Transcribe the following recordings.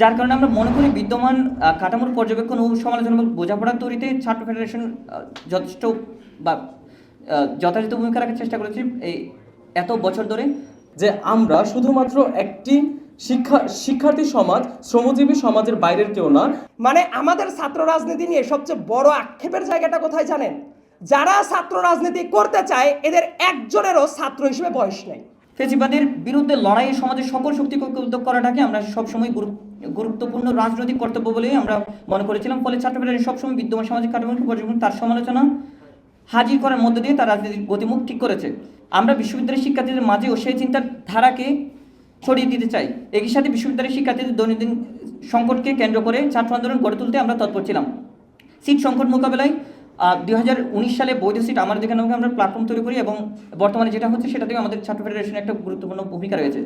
যার কারণে আমরা মনে করি বিদ্যমান কাঠামোর পর্যবেক্ষণ ও সমালোচনামূলক বোঝাপড়া তৈরিতে ছাত্র ফেডারেশন যথেষ্ট বা যথাযথ ভূমিকা রাখার চেষ্টা করেছি এই এত বছর ধরে। যে আমরা শুধুমাত্র একটি শিক্ষা শিক্ষার্থী সমাজ শ্রমজীবী সমাজের বাইরের কেউ না। মানে আমাদের ছাত্র রাজনীতি নিয়ে সবচেয়ে বড় আক্ষেপের জায়গাটা কোথায় জানেন? যারা ছাত্র রাজনীতি করতে চায় এদের একজনেরও ছাত্র হিসেবে বয়স নেই। ফেসিবাদের বিরুদ্ধে লড়াইয়ে সমাজের সকল শক্তিকে ঐক্যবদ্ধ করাটাকে আমরা সবসময় গুরু- গুরুত্বপূর্ণ রাজনৈতিক কর্তব্য বলেই আমরা মনে করেছিলাম। ফলে ছাত্র সবসময় বিদ্যমান সামাজিক কাঠামোকে পর্যবেক্ষণ, তার সমালোচনা হাজির করার মধ্য দিয়ে তার রাজনীতির গতিমুখ ঠিক করেছে। আমরা বিশ্ববিদ্যালয়ের শিক্ষার্থীদের মাঝেও সেই চিন্তার ধারাকে ছড়িয়ে দিতে চাই। একই সাথে বিশ্ববিদ্যালয়ের শিক্ষার্থীদের দৈনন্দিন সংকটকে কেন্দ্র করে ছাত্র আন্দোলন গড়ে তুলতে আমরা তৎপর ছিলাম। সিট সংকট মোকাবেলায় দুই হাজার উনিশ সালে বৈধ সিট আমাদের যেখানে আমরা প্ল্যাটফর্ম তৈরি করি এবং বর্তমানে যেটা হচ্ছে সেটা থেকে আমাদের ছাত্র ফেডারেশনের একটা গুরুত্বপূর্ণ ভূমিকা রয়েছে।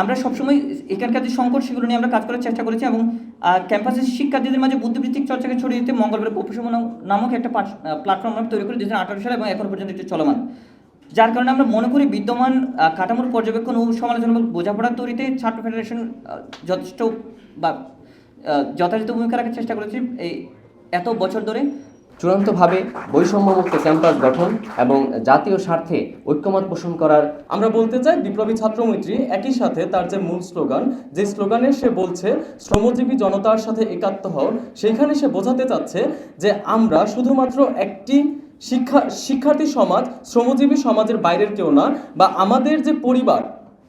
আমরা সবসময় এখানকার যে সংকট সেগুলো নিয়ে আমরা কাজ করার চেষ্টা করেছি এবং ক্যাম্পাসের শিক্ষার্থীদের মাঝে বুদ্ধিবৃত্তিক চর্চাকে ছড়িয়ে দিতে মঙ্গলবার পপুষম নামক একটা প্ল্যাটফর্ম আমরা তৈরি করি দু হাজার আঠারো সালে এবং এখন পর্যন্ত এটি চলমান। যার কারণে আমরা মনে করি বিদ্যমান কাঠামোর পর্যবেক্ষণ ও সমালোচনামূলক বোঝাপড়া তৈরিতে ছাত্র ফেডারেশন যথেষ্ট বা যথাযথ ভূমিকা রাখার চেষ্টা করেছি। এই এত বছর ধরে চূড়ান্তভাবে বৈষম্যমুক্ত ক্যাম্পাস গঠন এবং জাতীয় স্বার্থে ঐক্যমত পোষণ করার আমরা বলতে চাই বিপ্লবী ছাত্র মৈত্রী একই সাথে তার যে মূল স্লোগান, যে স্লোগানে সে বলছে, শ্রমজীবী জনতার সাথে একাত্ম হও। সেইখানে সে বোঝাতে চাচ্ছে যে আমরা শুধুমাত্র একটি শিক্ষা, শিক্ষার্থী সমাজ, শ্রমজীবী সমাজের বাইরের কেউ না, বা আমাদের যে পরিবার,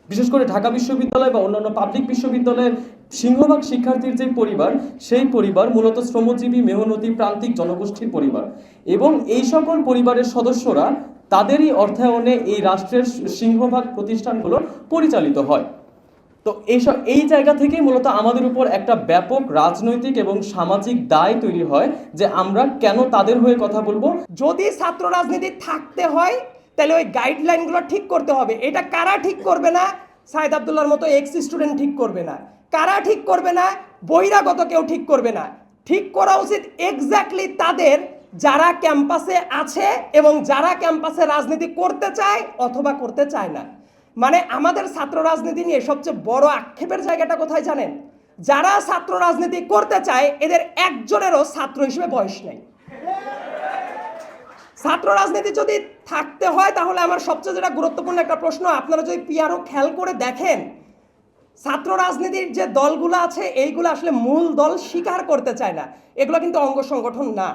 বিশেষ করে ঢাকা বিশ্ববিদ্যালয় বা অন্যান্য পাবলিক বিশ্ববিদ্যালয়ের সিংহভাগ শিক্ষার্থীর যে পরিবার, সেই পরিবার মূলত শ্রমজীবী, মেহনতি, প্রান্তিক জনগোষ্ঠীর পরিবার। এবং এই সকল পরিবারের সদস্যরা তাদেরই অর্থায়নে এই রাষ্ট্রের সিংহভাগ প্রতিষ্ঠানগুলো পরিচালিত হয়। তো এইসব এই জায়গা থেকেই মূলত আমাদের উপর একটা ব্যাপক রাজনৈতিক এবং সামাজিক দায় তৈরি হয় যে আমরা কেন তাদের হয়ে কথা বলব। যদি ছাত্র রাজনীতি থাকতে হয়, তাহলে ওই গাইডলাইনগুলো ঠিক করতে হবে। এটা কারা ঠিক করবে না? সাইদ আবদুল্লার মতো এক্স স্টুডেন্ট ঠিক করবে না। কারা ঠিক করবে না? বহিরাগত কেউ ঠিক করবে না। ঠিক করা উচিত এক্স্যাক্টলি তাদের যারা ক্যাম্পাসে আছে এবং যারা ক্যাম্পাসে রাজনীতি করতে চায় অথবা করতে চায় না। মানে আমাদের ছাত্র রাজনীতি নিয়ে সবচেয়ে বড় আক্ষেপের জায়গাটা কোথায় জানেন? যারা ছাত্র রাজনীতি করতে চায়, এদের একজনেরও ছাত্র হিসেবে বয়স নেই। ছাত্র রাজনীতি যদি থাকতে হয়, তাহলে আমার সবচেয়ে যেটা গুরুত্বপূর্ণ একটা প্রশ্ন, আপনারা যদি পিআরও খেয়াল করে দেখেন ছাত্র রাজনীতির যে দলগুলো আছে, এইগুলো আসলে মূল দল স্বীকার করতে চায় না। এগুলো কিন্তু অঙ্গ সংগঠন না।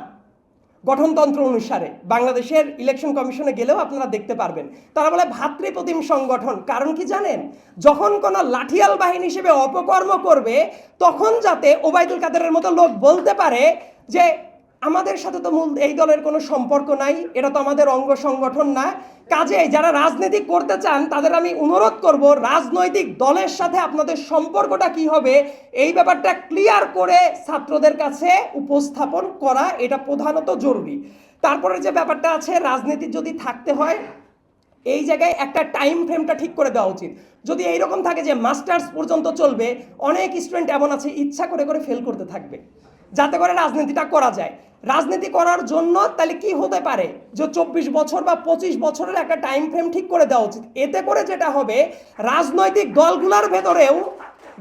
গঠনতন্ত্র অনুসারে। বাংলাদেশের ইলেকশন কমিশনে গেলেও আপনারা দেখতে পারবেন। তারা বলে ভাতৃপ্রতিম সংগঠন। কারণ কি জানেন? যখন কোনো লাঠিয়াল বাহিনী হিসেবে অপকর্ম করবে, তখন যাতে ওবায়দুল কাদেরের মতো লোক বলতে পারে যে আমাদের সাথে তো মূল এই দলের কোনো সম্পর্ক নাই, এটা তো আমাদের অঙ্গ সংগঠন না। কাজে যারা রাজনীতি করতে চান, তাদের আমি অনুরোধ করব, রাজনৈতিক দলের সাথে আপনাদের সম্পর্কটা কি হবে, এই ব্যাপারটা ক্লিয়ার করে ছাত্রদের কাছে উপস্থাপন করা, এটা প্রধানত জরুরি। তারপরে যে ব্যাপারটা আছে, রাজনীতি যদি থাকতে হয়, এই জায়গায় একটা টাইম ফ্রেমটা ঠিক করে দেওয়া উচিত। যদি এইরকম থাকে যে মাস্টার্স পর্যন্ত চলবে, অনেক স্টুডেন্ট এমন আছে, ইচ্ছা করে করে ফেল করতে থাকবে। যাতে করে রাজনীতিটা করা যায়। রাজনীতি করার জন্য তাহলে কি হতে পারে? যে চব্বিশ বছর বা পঁচিশ বছরের একটা টাইম ফ্রেম ঠিক করে দেওয়া উচিত। এতে করে যেটা হবে, রাজনৈতিক দলগুলোর ভেতরেও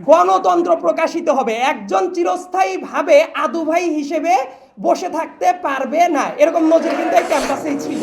গণতন্ত্র প্রকাশিত হবে। একজন চিরস্থায়ীভাবে আদুভাই হিসেবে বসে থাকতে পারবে না। এরকম নজির কিন্তু এই ক্যাম্পাসেই ছিল।